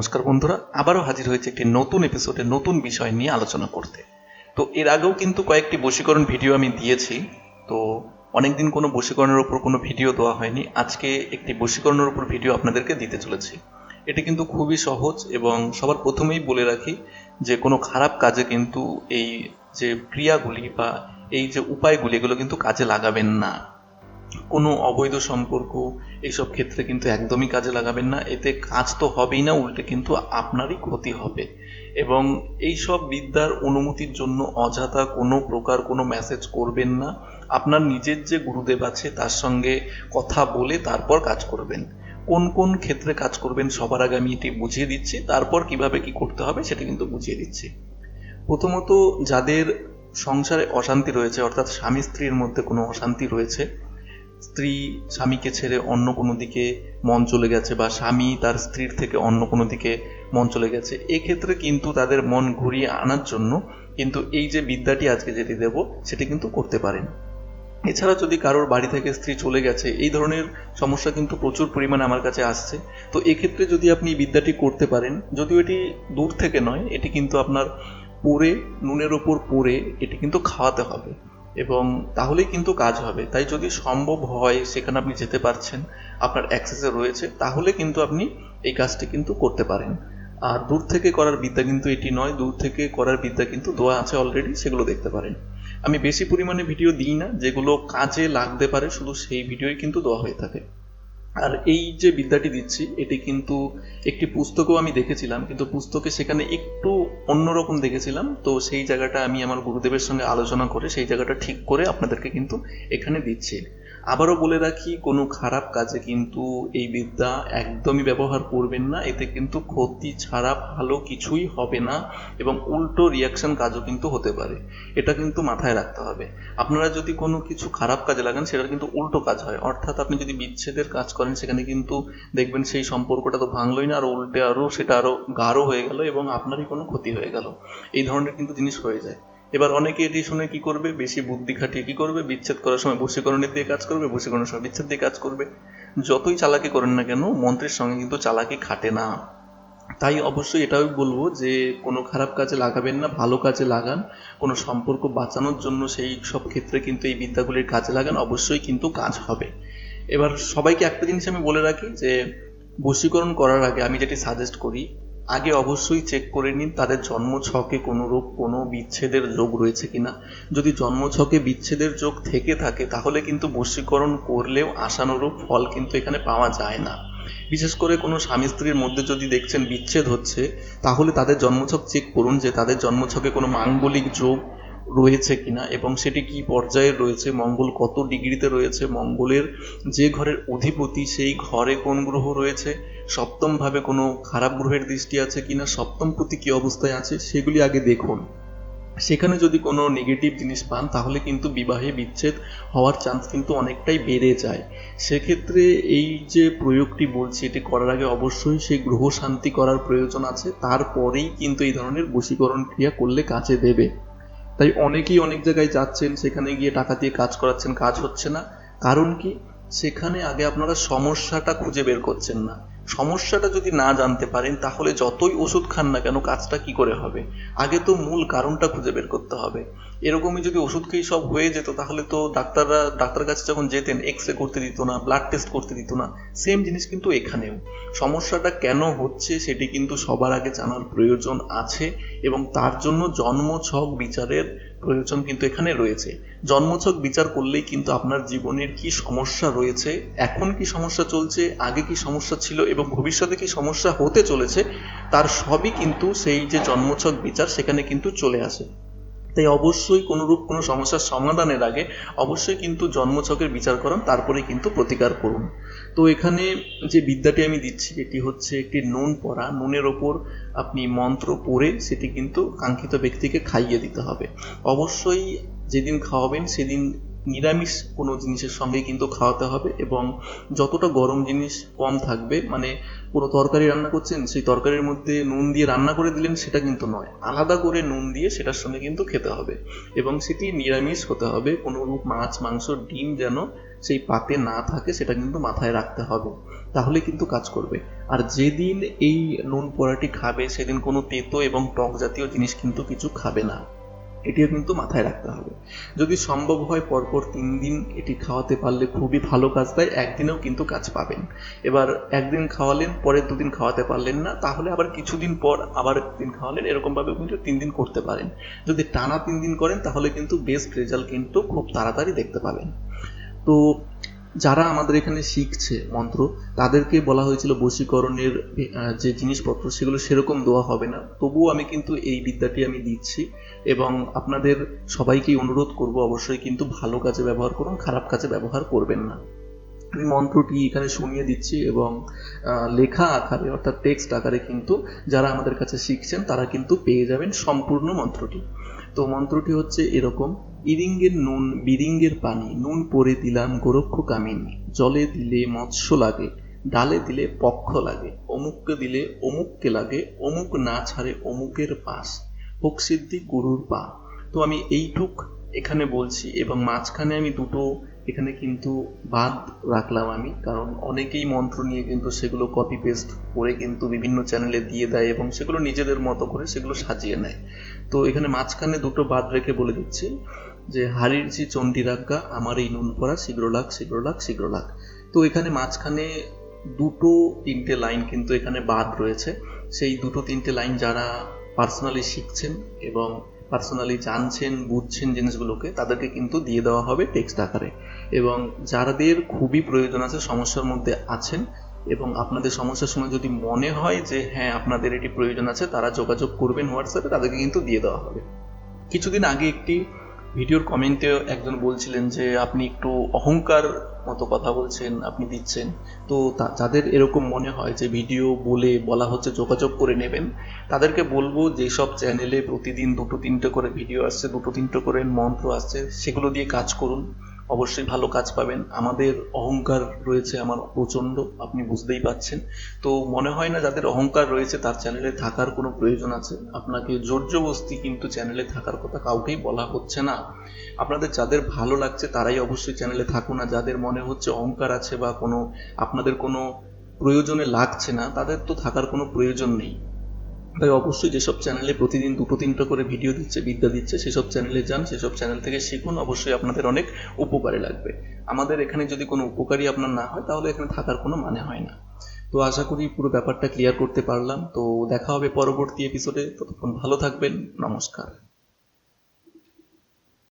নমস্কার বন্ধুরা, আবারও হাজির হয়েছে একটি নতুন এপিসোডে নতুন বিষয় নিয়ে আলোচনা করতে। তো এর আগেও কিন্তু কয়েকটি বশীকরণ ভিডিও আমি দিয়েছি, তো অনেকদিন কোনো বশীকরণের ওপর কোনো ভিডিও দেওয়া হয়নি। আজকে একটি বশীকরণের উপর ভিডিও আপনাদেরকে দিতে চলেছি। এটি কিন্তু খুবই সহজ এবং সবার প্রথমেই বলে রাখি যে কোনো খারাপ কাজে কিন্তু এই যে ক্রিয়াগুলি বা এই যে উপায়গুলি, এগুলো কিন্তু কাজে লাগাবেন না। কোনো অবৈধ সম্পর্ক এইসব ক্ষেত্রে কিন্তু একদমই কাজে লাগাবেন না। এতে কাজ তো হবেই না, উল্টে কিন্তু আপনারই ক্ষতি হবে। এবং এই সব বিদ্যার অনুমতির জন্য অযথা কোনো প্রকার কোনো মেসেজ করবেন না। আপনার নিজের যে গুরুদেব আছে, তার সঙ্গে কথা বলে তারপর কাজ করবেন। কোন কোন ক্ষেত্রে কাজ করবেন সবার আগে আমি এটি বুঝিয়ে দিচ্ছি, তারপর কীভাবে কি করতে হবে সেটা কিন্তু বুঝিয়ে দিচ্ছি। প্রথমত, যাদের সংসারে অশান্তি রয়েছে, অর্থাৎ স্বামী স্ত্রীর মধ্যে কোনো অশান্তি রয়েছে স্ত্রী স্বামীকে ছেড়ে অন্য কোনো দিকে মন চলে গেছে বা স্বামী তার স্ত্রীর থেকে অন্য কোনো দিকে মন চলে গেছে, এক্ষেত্রে কিন্তু তাদের মন ঘুরিয়ে আনার জন্য কিন্তু এই যে বিদ্যাটি আজকে যেটি দেব সেটি কিন্তু করতে পারেন। এছাড়া যদি কারোর বাড়ি থেকে স্ত্রী চলে গেছে, এই ধরনের সমস্যা কিন্তু প্রচুর পরিমাণে আমার কাছে আসছে। তো এক্ষেত্রে যদি আপনি বিদ্যাটি করতে পারেন, যদিও এটি দূর থেকে নয়, এটি কিন্তু আপনার পরে, নুনের ওপর পরে এটি কিন্তু খাওয়াতে হবে। এবং তাহলেই কিন্তু কাজ হবে। তাই যদি সম্ভব হয় সেখানে আপনি যেতে পারছেন, আপনার অ্যাক্সেসে রয়েছে, তাহলে কিন্তু আপনি এই কাজটি কিন্তু করতে পারেন। আর দূর থেকে করার বিদ্যা কিন্তু এটি নয়, দূর থেকে করার বিদ্যা কিন্তু দেওয়া আছে অলরেডি সেগুলো দেখতে পারেন। আমি বেশি পরিমাণে ভিডিও দিই না, যেগুলো কাজে লাগতে পারে, শুধু সেই ভিডিওই কিন্তু দেওয়া হয়ে থাকে। আর এই যে বিদ্যাটি দিচ্ছি, এটি কিন্তু একটি পুস্তকও আমি দেখেছিলাম, কিন্তু পুস্তকে সেখানে একটু অন্যরকম দেখেছিলাম। তো সেই জায়গাটা আমি আমার গুরুদেবের সঙ্গে আলোচনা করে, সেই জায়গাটা ঠিক করে আপনাদেরকে কিন্তু এখানে দিচ্ছি। আবারও বলে রাখি, কোনো খারাপ কাজে কিন্তু এই বিদ্যা একদমই ব্যবহার করবেন না। এতে কিন্তু ক্ষতি ছাড়া ভালো কিছুই হবে না এবং উল্টো রিয়াকশন কাজও কিন্তু হতে পারে। এটা কিন্তু মাথায় রাখতে হবে। আপনারা যদি কোনো কিছু খারাপ কাজে লাগান, সেটা কিন্তু উল্টো কাজ হয়। অর্থাৎ আপনি যদি বিচ্ছেদের কাজ করেন, সেখানে কিন্তু দেখবেন সেই সম্পর্কটা তো ভাঙলোই না, আর উল্টে আরও সেটা আরও গাঢ় হয়ে গেল এবং আপনারই কোনো ক্ষতি হয়ে গেল। এই ধরনের কিন্তু জিনিস হয়ে যায়। এবার অনেকে এটি শুনে কি করবে? বেশি বুদ্ধি খাটিয়ে কি করবে? বিচ্ছেদ করার সময় বশীকরণের দিয়ে কাজ করবে, বশীকরণের সময় বিচ্ছেদ দিয়ে কাজ করবে। যতই চালাকি করেন না কেন, মন্ত্রের সঙ্গে কিন্তু চালাকি খাটে না। তাই অবশ্যই এটাও বলব যে, কোনো খারাপ কাজে লাগাবেন না, ভালো কাজে লাগান। কোনো সম্পর্ক বাঁচানোর জন্য সেই সব ক্ষেত্রে কিন্তু এই বিদ্যাগুলির কাজে লাগান, অবশ্যই কিন্তু কাজ হবে। এবার সবাইকে একটা জিনিস আমি বলে রাখি যে, বশীকরণ করার আগে আমি যেটি সাজেস্ট করি আগে অবশ্যই চেক করে নিন তাদের জন্মছকে কোনো রূপ কোনো বিচ্ছেদের যোগ রয়েছে কিনা। যদি জন্মছকে বিচ্ছেদের যোগ থেকে থাকে, তাহলে কিন্তু বশীকরণ করলেও আশানুরূপ ফল কিন্তু এখানে পাওয়া যায় না। বিশেষ করে কোনো স্বামী স্ত্রীর মধ্যে যদি দেখছেন বিচ্ছেদ হচ্ছে, তাহলে তাদের জন্মছক চেক করুন যে তাদের জন্মছকে কোনো মাঙ্গলিক যোগ রয়েছে কিনা এবং সেটি কি পর্যায়ে রয়েছে, মঙ্গল কত ডিগ্রিতে রয়েছে, মঙ্গলের যে ঘরের অধিপতি সেই ঘরে কোন গ্রহ রয়েছে সপ্তম ভাবে কোনো খারাপ গ্রহের দৃষ্টি আছে কিনা, সপ্তম প্রতি কি অবস্থায় আছে, সেগুলি আগে দেখুন। সেখানে যদি কোনো নেগেটিভ জিনিস পান, তাহলে কিন্তু বিবাহে বিচ্ছেদ হওয়ার চান্স কিন্তু অনেকটাই বেড়ে যায়। সেক্ষেত্রে এই যে প্রয়োগটি বলছি, এটি করার আগে অবশ্যই সেই গ্রহ শান্তি করার প্রয়োজন আছে, তারপরেই কিন্তু এই ধরনের বশীকরণ ক্রিয়া করলে কাজে দেবে। তাই অনেকেই অনেক জায়গায় যাচ্ছেন, সেখানে গিয়ে টাকা দিয়ে কাজ করাচ্ছেন, কাজ হচ্ছে না। কারণ কি? সেখানে আগে আপনারা সমস্যাটা খুঁজে বের করছেন না। সমস্যাটা যদি না জানতে পারেন, তাহলে যতই ওষুধ খান না কেন, কাজটা কি করে হবে? আগে তো মূল কারণটা খুঁজে বের করতে হবে। এরকমই যদি ওষুধ খেয়ে সব হয়ে যেত, তাহলে তো ডাক্তাররা, ডাক্তার কাছে যখন যেতেন এক্স রে করতে দিত না ব্লাড টেস্ট করতে দিত না। সেম জিনিস কিন্তু এখানেও। সমস্যাটা কেন হচ্ছে, সেটি কিন্তু সবার আগে জানার প্রয়োজন আছে এবং তার জন্য জন্ম ছক বিচারের প্রয়োজন কিন্তু এখানে রয়েছে। জন্মছক বিচার করলেই কিন্তু আপনার জীবনের কি সমস্যা রয়েছে, এখন কি সমস্যা চলছে, আগে কি সমস্যা ছিল এবং ভবিষ্যতে কি সমস্যা হতে চলেছে, তার সবই কিন্তু সেই যে জন্মছক বিচার সেখানে কিন্তু চলে আসে। তাই অবশ্যই কোনোরূপ কোনো সমস্যার সমাধানের আগে অবশ্যই কিন্তু জন্মছকের বিচার করুন তারপরে কিন্তু প্রতিকার করুন। তো এখানে যে বিদ্যাটি আমি দিচ্ছি, এটি হচ্ছে একটি নুন পড়া। নুনের ওপর আপনি মন্ত্র পড়ে সেটি কিন্তু কাঙ্ক্ষিত ব্যক্তিকে খাইয়ে দিতে হবে। অবশ্যই যেদিন খাওয়াবেন সেদিন নিরামিষ কোনো জিনিসের সঙ্গে কিন্তু খাওয়াতে হবে এবং যতটা গরম জিনিস কম থাকবে মানে কোনো তরকারি রান্না করছেন, সেই তরকারির মধ্যে নুন দিয়ে রান্না করে দিলেন, সেটা কিন্তু নয়। আলাদা করে নুন দিয়ে সেটার সঙ্গে কিন্তু খেতে হবে এবং সেটি নিরামিষ হতে হবে। কোনো মাছ, মাংস, ডিম যেন সেই পাতে না থাকে, সেটা কিন্তু মাথায় রাখতে হবে। তাহলে কিন্তু কাজ করবে। আর যেদিন এই নুন পোড়াটি খাবে, সেদিন কোনো তেতো এবং টক জাতীয় জিনিস কিন্তু কিছু খাবে না। এটিও কিন্তু মাথায় রাখতে হবে। যদি সম্ভব হয় পরপর তিন দিন এটি খাওয়াতে পারলে খুবই ভালো কাজ দেয় একদিনেও কিন্তু কাজ পাবেন। এবার একদিন খাওয়ালেন, পরের দুদিন খাওয়াতে পারলেন না, তাহলে আবার কিছুদিন পর আবার একদিন খাওয়ালেন এরকমভাবে কিন্তু তিন দিন করতে পারেন। যদি টানা তিন দিন করেন, তাহলে কিন্তু বেস্ট রেজাল্ট কিন্তু খুব তাড়াতাড়ি দেখতে পাবেন। তো যারা আমাদের এখানে শিখছে মন্ত্র, তাদেরকে বলা হয়েছিল বশীকরণের যে জিনিসপত্র, সেগুলো সেরকম দেওয়া হবে না। তবুও আমি কিন্তু এই বিদ্যাটি আমি দিচ্ছি এবং আপনাদের সবাইকেই অনুরোধ করব অবশ্যই কিন্তু ভালো কাজে ব্যবহার করুন, খারাপ কাজে ব্যবহার করবেন না। আমি মন্ত্রটি এখানে শুনিয়ে দিচ্ছি এবং লেখা আকারে অর্থাৎ টেক্সট আকারে কিন্তু যারা আমাদের কাছে শিখছেন, তারা কিন্তু পেয়ে যাবেন সম্পূর্ণ মন্ত্রটি। তো মন্ত্রটি হচ্ছে এরকম, ইরিঙ্গের নুন, বিরিঙ্গের পানি, নুন পরে দিলাম গোরক্ষ কামিনী, জলে দিলে মৎস্য লাগে, ডালে দিলে পক্ষ লাগে, অমুককে দিলে অমুককে লাগে, অমুক না ছাড়ে অমুকের পাশ, হোক সিদ্ধি গুরুর পা। তো আমি এইটুক এখানে বলছি এবং মাঝখানে আমি দুটো এখানে কিন্তু বাদ রাখলাম আমি, কারণ অনেকেই মন্ত্র নিয়ে কিন্তু সেগুলো কপি পেস্ট করে কিন্তু বিভিন্ন চ্যানেলে দিয়ে দেয় এবং সেগুলো নিজেদের মতো করে সেগুলো সাজিয়ে নেয়। তো এখানে মাঝখানে দুটো বাদ রেখে বলে দিচ্ছি, যে হাড়ির জি চণ্ডীরাজ্ঞা, আমার এই নুন করা শীঘ্র লাগ শীঘ্র লাগ শীঘ্র লাগ। তো এখানে মাঝখানে দুটো তিনটে লাইন কিন্তু এখানে বাদ রয়েছে। সেই দুটো তিনটে লাইন যারা পার্সোনালি শিখছেন এবং পার্সোনালি জানছেন, বুঝছেন জিনিসগুলোকে, তাদেরকে কিন্তু দিয়ে দেওয়া হবে টেক্সট আকারে। এবং যাদের খুবই প্রয়োজন আছে, সমস্যার মধ্যে আছেন, এবং আপনাদের সমস্যার সময় যদি মনে হয় যে হ্যাঁ আপনাদের এটি প্রয়োজন আছে, তারা যোগাযোগ করবেন হোয়াটসঅ্যাপে তাদেরকে কিন্তু দিয়ে দেওয়া হবে। কিছুদিন আগে একটি ভিডিওর কমেন্টে একজন বলছিলেন যে, আপনি একটু অহংকার মতো কথা বলছেন, আপনি দিচ্ছেন। তো যাদের এরকম মনে হয় যে, ভিডিও বলে বলা হচ্ছে যোগাযোগ করে নেবেন। তাদেরকে বলব, যেসব চ্যানেলে প্রতিদিন দুটো তিনটে করে ভিডিও আসছে, দুটো তিনটে করে মন্ত্র আসছে, সেগুলো দিয়ে কাজ করুন। অবশ্যই ভালো কাজ পাবেন। আমাদের অহংকার রয়েছে আমার প্রচণ্ড, আপনি বুঝতেই পাচ্ছেন। তো মনে হয় না যাদের অহংকার রয়েছে তার চ্যানেলে থাকার কোনো প্রয়োজন আছে। আপনাকে জোরজবস্তি কিন্তু চ্যানেলে থাকার কথা কাউকেই বলা হচ্ছে না। আপনাদের যাদের ভালো লাগছে তারাই অবশ্যই চ্যানেলে থাকুন না যাদের মনে হচ্ছে অহংকার আছে বা কোনো, আপনাদের কোনো প্রয়োজনে লাগছে না, তাদের তো থাকার কোনো প্রয়োজন নেই। তাই অবশ্যই যেসব চ্যানেলে প্রতিদিন দুটো, তিনটা করে ভিডিও দিচ্ছে, বিদ্যা দিচ্ছে, সেসব চ্যানেলে যান, সেসব চ্যানেল থেকে শিখুন, অবশ্যই আপনাদের অনেক উপকারে লাগবে। আমাদের এখানে যদি কোনো উপকারই আপনার না হয়, তাহলে এখানে থাকার কোনো মানে হয় না। তো আশা করি পুরো ব্যাপারটা ক্লিয়ার করতে পারলাম। তো দেখা হবে পরবর্তী এপিসোডে ততক্ষণ ভালো থাকবেন। নমস্কার।